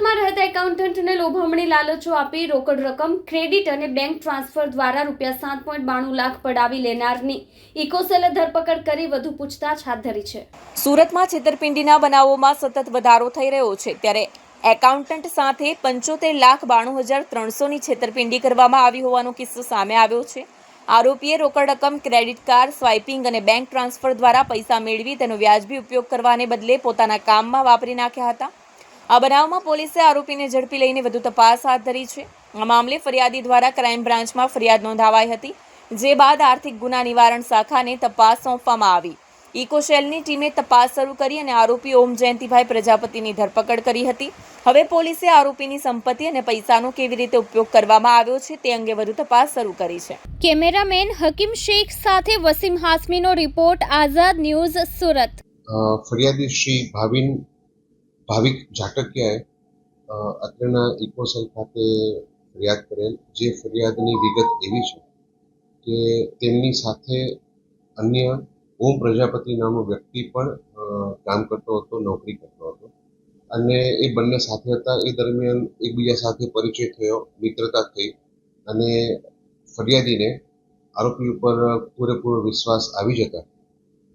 સુરતમાં રહેતા એકાઉન્ટન્ટને લોભામણી લાલચો આપી રોકડ રકમ, ક્રેડિટ અને બેંક ટ્રાન્સફર દ્વારા રૂપિયા સાત પોઈન્ટ બાણું લાખ પડાવી લેનારની ઇકોસેલે ધરપકડ કરી વધુ પૂછતાછ હાથ ધરી છે. સુરતમાં છેતરપિંડીના બનાવોમાં સતત વધારો થઈ રહ્યો છે. ત્યારે એકાઉન્ટન્ટ સાથે પંચોતેર લાખ બાણું હજાર ત્રણસોની છેતરપિંડી કરવામાં આવી હોવાનો કિસ્સો સામે આવ્યો છે. આરોપીએ રોકડ રકમ, ક્રેડિટ કાર્ડ, સ્વાઇપિંગ અને બેંક ટ્રાન્સફર દ્વારા પૈસા મેળવી તેનો વ્યાજબી ઉપયોગ કરવાને બદલે પોતાના કામમાં વાપરી નાખ્યા હતા. આ બનાવમાં પોલીસે આરોપીને ઝડપી લઈને વધુ તપાસ હાથ ધરી છે. આ મામલે ફરિયાદી દ્વારા ક્રાઇમ બ્રાન્ચમાં ફરિયાદ નોંધાવાઈ હતી જે બાદ આર્થિક ગુના નિવારણ શાખાને તપાસ સોંપવામાં આવી. ઇકોશેલની ટીમે તપાસ શરૂ કરી અને આરોપી ઓમ જયંતિભાઈ પ્રજાપતિની ધરપકડ કરી હતી. હવે પોલીસે આરોપીની સંપત્તિ અને પૈસાનો કેવી રીતે ઉપયોગ કરવામાં આવ્યો છે તે અંગે વધુ તપાસ શરૂ કરી છે. કેમેરામેન હકીમ શેખ સાથે વસીમ હાસમીનો રિપોર્ટ આઝાદ ન્યૂઝ સુરત. ફરિયાદી શ્રી ભાવિન ભાવિક ઝાટકિયાએ અત્રેના ઇકોસેલ ખાતે ફરિયાદ કરેલ, જે ફરિયાદની વિગત એવી છે કે તેમની સાથે અન્ય ઓમ પ્રજાપતિ નામનો વ્યક્તિ પણ કામ કરતો હતો, નોકરી કરતો હતો. અને એ બંને સાથે હતા. એ દરમિયાન એકબીજા સાથે પરિચય થયો, મિત્રતા થઈ અને ફરિયાદીને આરોપી ઉપર પૂરેપૂરો વિશ્વાસ આવી જતા.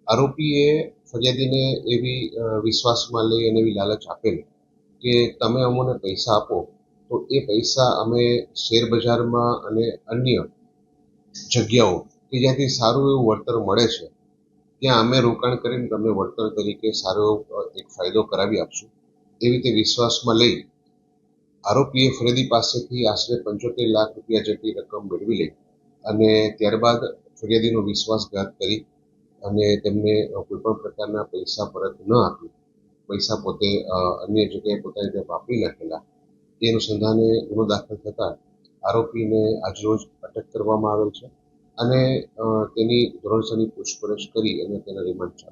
આરોપીએ ફરિયાદીને એવી વિશ્વાસમાં લઈ અને એવી લાલચ આપેલી કે તમે અમને પૈસા આપો, તો એ પૈસા અમે શેરબજારમાં અને અન્ય જગ્યાઓ કે જ્યાંથી સારું એવું વળતર મળે છે, ત્યાં અમે રોકાણ કરીને તમને વળતર તરીકે સારો એવો એક ફાયદો કરાવી આપશું. એવી રીતે વિશ્વાસમાં લઈ આરોપીએ ફરિયાદી પાસેથી આશરે પંચોતેર લાખ રૂપિયા જેટલી રકમ મેળવી લઈ અને ત્યારબાદ ફરિયાદીનો વિશ્વાસઘાત કરી અને તેમને કોઈ પણ પ્રકારના પૈસા પરત ન આપી. પૈસા પોતે અન્ય જગ્યાએ પોતાની રીતે વાપરી નાખેલા. તે અનુસંધાને ગુનો દાખલ થતાં આરોપીને આજરોજ અટક કરવામાં આવેલ છે અને તેની ધોરણસરની પૂછપરછ કરી અને તેના રિમાન્ડ ચાલુ